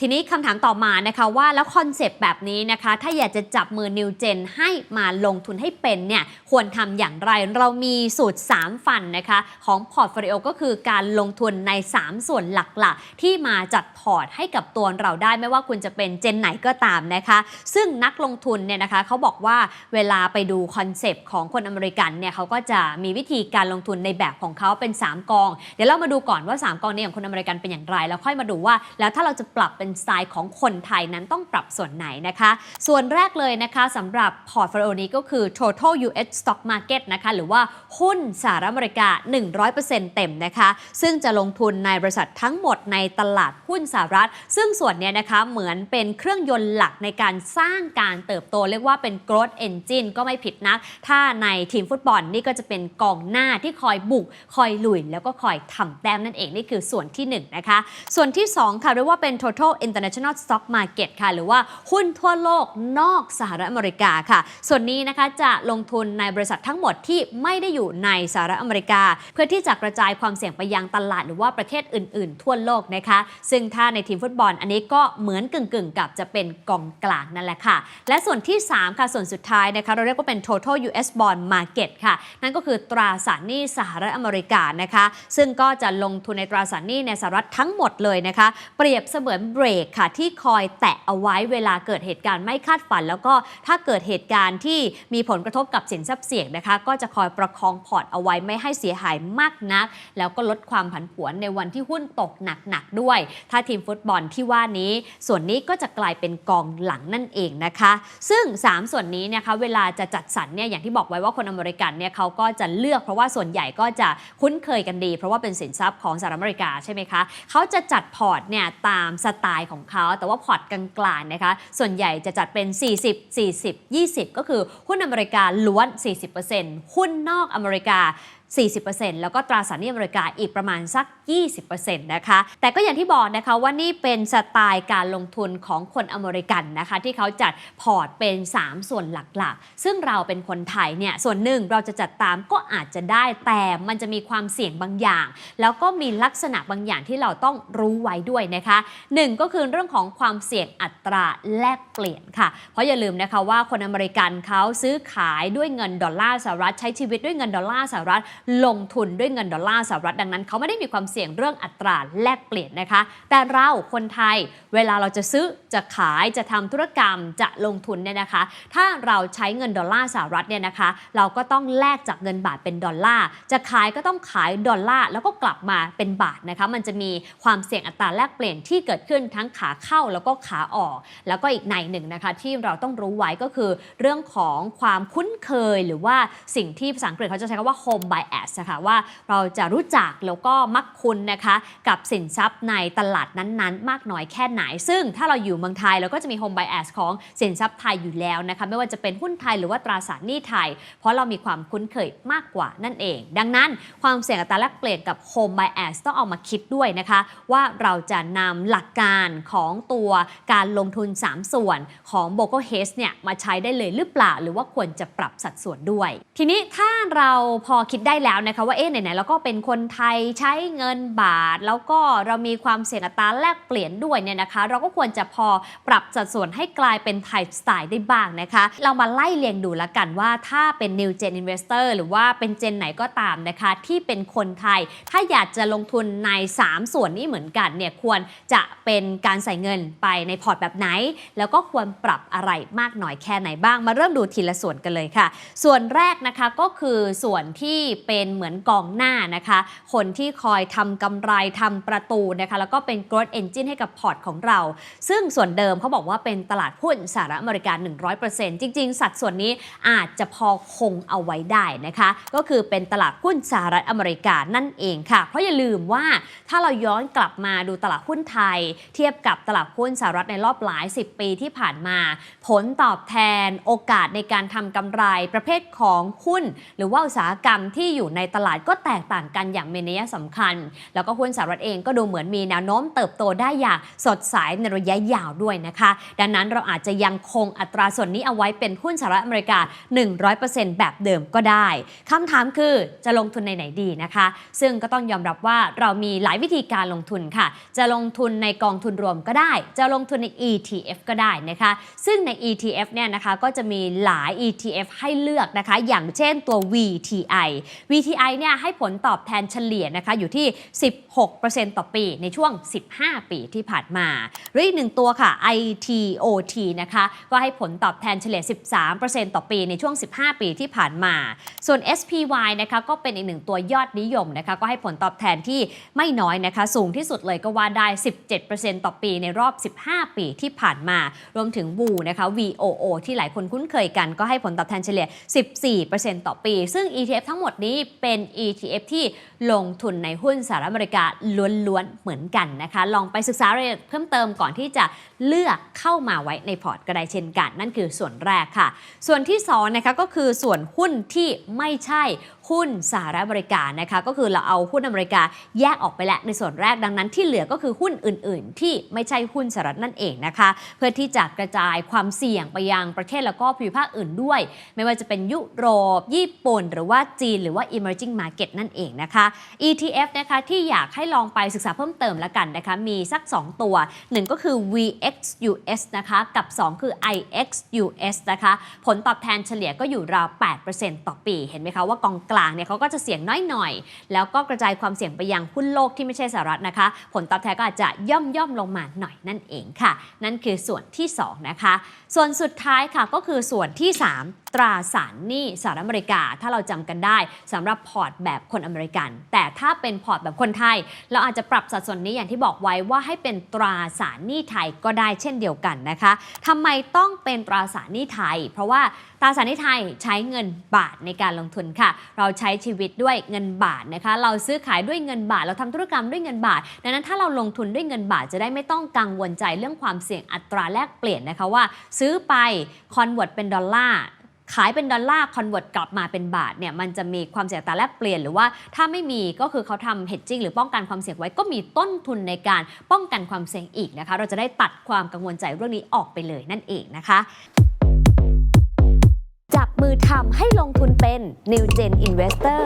ทีนี้คำถามต่อมานะคะว่าแล้วคอนเซปต์แบบนี้นะคะ ถ้าอยากจะจับมือนิวเจนให้มาลงทุนให้เป็นเนี่ยควรทำอย่างไร เรามีสูตร 3 ฟันนะคะของพอร์ตโฟลิโอก็คือการลงทุนใน 3 ส่วนหลักๆ ที่มาจัดพอร์ตให้กับตัวเราได้ไม่ว่าคุณจะเป็นเจนไหนก็ตามนะคะ ซึ่งนักลงทุนเนี่ยนะคะเขาบอกว่าเวลาไปดูคอนเซปต์ของคนอเมริกันเนี่ยเขาก็จะมีวิธีการลงทุนในแบบของเขาเป็น 3 กอง เดี๋ยวเรามาดูก่อนว่า 3 กองนี้ของคนอเมริกันเป็นอย่างไร แล้วค่อยมาดูว่า แล้วถ้าเราจะปรับเป็นสไตล์ของคนไทยนั้นต้องปรับส่วนไหนนะคะ ส่วนแรกเลยนะคะสำหรับพอร์ตโฟลิโอนี้ก็คือ total US stock market นะคะหรือว่าหุ้นสหรัฐอเมริกา 100%เต็มนะคะ ซึ่งจะลงทุนในบริษัททั้งหมดในตลาดหุ้นสหรัฐ ซึ่งส่วนนี้นะคะเหมือนเป็นเครื่องยนต์หลักในการสร้างการเติบโต เรียกว่าเป็น growth engine ก็ไม่ผิดนัก ถ้าในทีมฟุตบอลนี่ก็จะเป็นกองหน้าที่คอยบุก คอยลุย แล้วก็คอยทำแต้มนั่นเองนี่คือส่วนที่หนึ่งนะคะส่วนที่สองค่ะเรียกว่าเป็น total international stock market ค่ะ หรือว่าหุ้นทั่วโลกนอกสหรัฐอเมริกาค่ะ ส่วนนี้นะคะจะลงทุนในบริษัททั้งหมดที่ไม่ได้อยู่ในสหรัฐอเมริกา เพื่อที่จะกระจายความเสี่ยงไปยังตลาดหรือว่าประเทศอื่น ๆ ทั่วโลกนะคะ ซึ่งถ้าในทีมฟุตบอลอันนี้ก็เหมือนกึ่ง ๆ กับจะเป็นกองกลางนั่นแหละค่ะ และส่วนที่ 3 ค่ะ ส่วนสุดท้ายนะคะเราเรียกว่าเป็น total US bond market ค่ะ นั่นก็คือตราสารหนี้สหรัฐอเมริกานะคะ ซึ่งก็จะลงทุนในตราสารหนี้ในสหรัฐทั้งหมดเลยนะคะ เปรียบเสมือนเบรกค่ะที่คอยแตะเอาไว้เวลาเกิดเหตุการณ์ไม่คาดฝัน แล้วก็ถ้าเกิดเหตุการณ์ที่มีผลกระทบกับสินทรัพย์เสี่ยงนะคะ ก็จะคอยประคองพอร์ตเอาไว้ไม่ให้เสียหายมากนัก แล้วก็ลดความผันผวนในวันที่หุ้นตกหนักๆด้วย ถ้าทีมฟุตบอลที่ว่านี้ ส่วนนี้ก็จะกลายเป็นกองหลังนั่นเองนะคะ ซึ่ง 3 ส่วนนี้นะคะเวลาจะจัดสรรเนี่ยอย่างที่บอกไว้ว่าคนอเมริกันเนี่ยเขาก็จะเลือกเพราะว่าส่วนใหญ่ก็จะคุ้นเคยกันดี เพราะว่าเป็นสินทรัพย์ของสหรัฐอเมริกาใช่ไหมคะเขาจะจัดพอร์ตเนี่ยตามสไตล์ของเขา แต่ว่าพอร์ตกลางๆนะคะส่วนใหญ่จะจัดเป็น 40 40 20 ก็คือหุ้นอเมริกาล้วน 40%หุ้นนอกอเมริกา 40%แล้วก็ตราสารหนี้อเมริกาอีกประมาณสัก 20%นะคะ แต่ก็อย่างที่บอกนะคะว่านี่เป็นสไตล์การลงทุนของคนอเมริกันนะคะ ที่เขาจัดพอร์ตเป็น 3 ส่วนหลักๆ ซึ่งเราเป็นคนไทยเนี่ยส่วนหนึ่งเราจะจัดตามก็อาจจะได้แต่มันจะมีความเสี่ยงบางอย่าง แล้วก็มีลักษณะบางอย่างที่เราต้องรู้ไว้ด้วยนะคะหนึ่งก็คือเรื่องของความเสี่ยงอัตราแลกเปลี่ยนค่ะ เพราะอย่าลืมนะคะว่าคนอเมริกันเขาซื้อขายด้วยเงินดอลลาร์สหรัฐใช้ชีวิตด้วยเงินดอลลาร์สหรัฐลงทุนด้วยเงินดอลลาร์สหรัฐดังนั้นเขาไม่ได้มีความเสี่ยงเรื่องอัตราแลกเปลี่ยนนะคะ แต่เราคนไทยเวลาเราจะซื้อจะขายจะทำธุรกรรมจะลงทุนเนี่ยนะคะ ถ้าเราใช้เงินดอลลาร์สหรัฐเนี่ยนะคะ เราก็ต้องแลกจากเงินบาทเป็นดอลลาร์จะขายก็ต้องขายดอลลาร์แล้วก็กลับมาเป็นบาทนะคะ มันจะมีความเสี่ยงอัตราแลกเปลี่ยนที่เกิดขึ้นทั้งขาเข้าแล้วก็ขาออก แล้วก็อีกในหนึ่งนะคะที่เราต้องรู้ไว้ก็คือเรื่องของความคุ้นเคยหรือว่าสิ่งที่ภาษาอังกฤษเขาจะใช้คำว่า home bias นะคะว่าเราจะรู้จักแล้วก็มักคุ้นนะคะกับสินทรัพย์ในตลาดนั้นๆ มากน้อยแค่ไหน ซึ่งถ้าเราอยู่เมืองไทยเราก็จะมี home bias ของสินทรัพย์ไทยอยู่แล้วนะคะไม่ว่าจะเป็นหุ้นไทยหรือว่าตราสารหนี้ไทย เพราะเรามีความคุ้นเคยมากกว่านั่นเอง ดังนั้นความเสี่ยงอัตราแลกเปลี่ยนกับ home bias ต้องเอามาคิดด้วยนะคะว่าเราจะนำหลักการของตัวการลงทุน 3 ส่วนของ b o g o h e s เนี่ยมาใช้ได้เลยหรือเปล่า หรือว่าควรจะปรับสัดส่วนด้วย ทีนี้ถ้าเราพอคิดได้แล้วนะคะว่าเอ๊ะไหนๆเราก็เป็นคนไทยใช้เงินบาท แล้วก็เรามีความเสี่ยงอัตราแลกเปลี่ยนด้วยเนี่ยนะคะ เราก็ควรจะพอปรับสัดส่วนให้กลายเป็นไทยสไตล์ได้บ้างนะคะ เรามาไล่เรียงดูละกันว่าถ้าเป็น New Gen Investor หรือว่าเป็นเจนไหนก็ตามนะคะ ที่เป็นคนไทย ถ้าอยากจะลงทุนใน 3 ส่วนนี้เหมือนกันเนี่ยควรจะเป็นการใส่เงินไปในพอร์ตแบบไหน แล้วก็ควรปรับอะไรมากน้อยแค่ไหนบ้างมาเริ่มดูทีละส่วนกันเลยค่ะ ส่วนแรกนะคะก็คือส่วนที่เป็นเหมือนกองหน้านะคะ คนที่คอยทำกำไรทำประตูนะคะ แล้วก็เป็น growth engine ให้กับพอร์ตของเรา ซึ่งส่วนเดิมเขาบอกว่าเป็นตลาดหุ้นสหรัฐอเมริกา 100%จริง ๆ สัดส่วนนี้อาจจะพอคงเอาไว้ได้นะคะ ก็คือเป็นตลาดหุ้นสหรัฐอเมริกานั่นเองค่ะ เพราะอย่าลืมว่าถ้าเราย้อนกลับมาดูตลาดหุ้นไทย เทียบกับตลาดหุ้นสหรัฐในรอบหลาย 10 ปีที่ผ่านมา ผลตอบแทนโอกาสในการทำกำไรประเภทของหุ้น หรือว่าอุตสาหกรรมที่อยู่ในตลาดก็แตกต่างกันอย่างมีนัยสำคัญ แล้วก็หุ้นสหรัฐเองก็ดูเหมือนมีแนวโน้มเติบโตได้อย่างสดใสในระยะยาวด้วยนะคะ ดังนั้นเราอาจจะยังคงอัตราส่วนนี้เอาไว้เป็นหุ้นสหรัฐอเมริกา 100%แบบเดิมก็ได้คำถามคือจะลงทุนในไหนดีนะคะ ซึ่งก็ต้องยอมรับว่าเรามีหลายวิธีการลงทุนค่ะ จะลงทุนในกองทุนรวมก็ได้ จะลงทุนใน ETF ก็ได้นะคะ ซึ่งใน ETF เนี่ยนะคะก็จะมีหลาย ETF ให้เลือกนะคะ อย่างเช่นตัว VTI VTI เนี่ยให้ผลตอบแทนเฉลี่ยนะคะอยู่ที่ 16%ต่อปีในช่วง 15 ปีที่ผ่านมาหรืออีกหนึ่งตัวค่ะ ITOT นะคะก็ให้ผลตอบแทนเฉลี่ย 13%ต่อปีในช่วง 15 ปีที่ผ่านมา ส่วน SPY นะคะก็เป็นอีกหนึ่งตัวยอดนิยมนะคะก็ให้ผลตอบแทนที่ไม่น้อยนะคะสูงที่สุดเลยก็ว่าได้ 17%ต่อปีในรอบ 15 ปีที่ผ่านมา รวมถึง WOO นะคะ VOO ที่หลายคนคุ้นเคยกัน ก็ให้ผลตอบแทนเฉลี่ย 14%ต่อปี ซึ่ง ETF ทั้งหมดนี้เป็น ETF ที่ลงทุนในหุ้นสหรัฐอเมริกาล้วนๆเหมือนกันนะคะ ลองไปศึกษารายละเอียดเพิ่มเติมก่อนที่จะเลือกเข้ามาไว้ในพอร์ตก็ได้เช่นกัน นั่นคือส่วนแรกค่ะ ส่วนที่2นะคะก็คือส่วนหุ้นที่ไม่ใช่ หุ้นสหรัฐอเมริกานะคะก็คือเราเอาหุ้นอเมริกาแยกออกไปแล้วในส่วนแรกดังนั้นที่เหลือก็คือหุ้นอื่น ๆ ที่ไม่ใช่หุ้นสหรัฐนั่นเองนะคะ เพื่อที่จะกระจายความเสี่ยงไปยังประเทศแล้วก็ภูมิภาคอื่นด้วย ไม่ว่าจะเป็นยุโรป ญี่ปุ่น หรือว่าจีน หรือว่า emerging market นั่นเองนะคะ ETF นะคะที่อยากให้ลองไปศึกษาเพิ่มเติมแล้วกันนะคะมีสัก 2 ตัว 1 ก็คือ VXUS นะคะกับ 2 คือ IXUS นะคะผลตอบแทนเฉลี่ยก็อยู่ราว 8%ต่อปีเห็นไหมคะว่ากองกลางเนี่ยเขาก็จะเสี่ยงน้อยหน่อย แล้วก็กระจายความเสี่ยงไปยังหุ้นโลกที่ไม่ใช่สหรัฐนะคะ ผลตอบแทนก็อาจจะย่อมย่อมลงมาหน่อยนั่นเองค่ะ นั่นคือส่วนที่ 2 นะคะ ส่วนสุดท้ายค่ะก็คือส่วนที่ 3 ตราสารหนี้สหรัฐอเมริกา ถ้าเราจำกันได้สำหรับพอร์ตแบบคนอเมริกัน แต่ถ้าเป็นพอร์ตแบบคนไทย เราอาจจะปรับสัดส่วนนี้อย่างที่บอกไว้ว่าให้เป็นตราสารหนี้ไทยก็ได้เช่นเดียวกันนะคะทำไมต้องเป็นตราสารหนี้ไทย เพราะว่าตราสารหนี้ไทยใช้เงินบาทในการลงทุนค่ะ เราใช้ชีวิตด้วยเงินบาทนะคะ เราซื้อขายด้วยเงินบาท เราทำธุรกรรมด้วยเงินบาท ดังนั้นถ้าเราลงทุนด้วยเงินบาทจะได้ไม่ต้องกังวลใจเรื่องความเสี่ยงอัตราแลกเปลี่ยนนะคะว่า ซื้อไปคอนเวิร์ตเป็นดอลลาร์ขายเป็นดอลลาร์คอนเวิร์ตกลับมาเป็นบาทเนี่ยมันจะมีความเสี่ยงอัตราแลกเปลี่ยนหรือว่าถ้าไม่มีก็คือเขาทำ hedging หรือป้องกันความเสี่ยงไว้ก็มีต้นทุนในการป้องกันความเสี่ยงอีกนะคะ เราจะได้ตัดความกังวลใจเรื่องนี้ออกไปเลยนั่นเองนะคะ มือทำให้ลงทุนเป็น New Gen Investor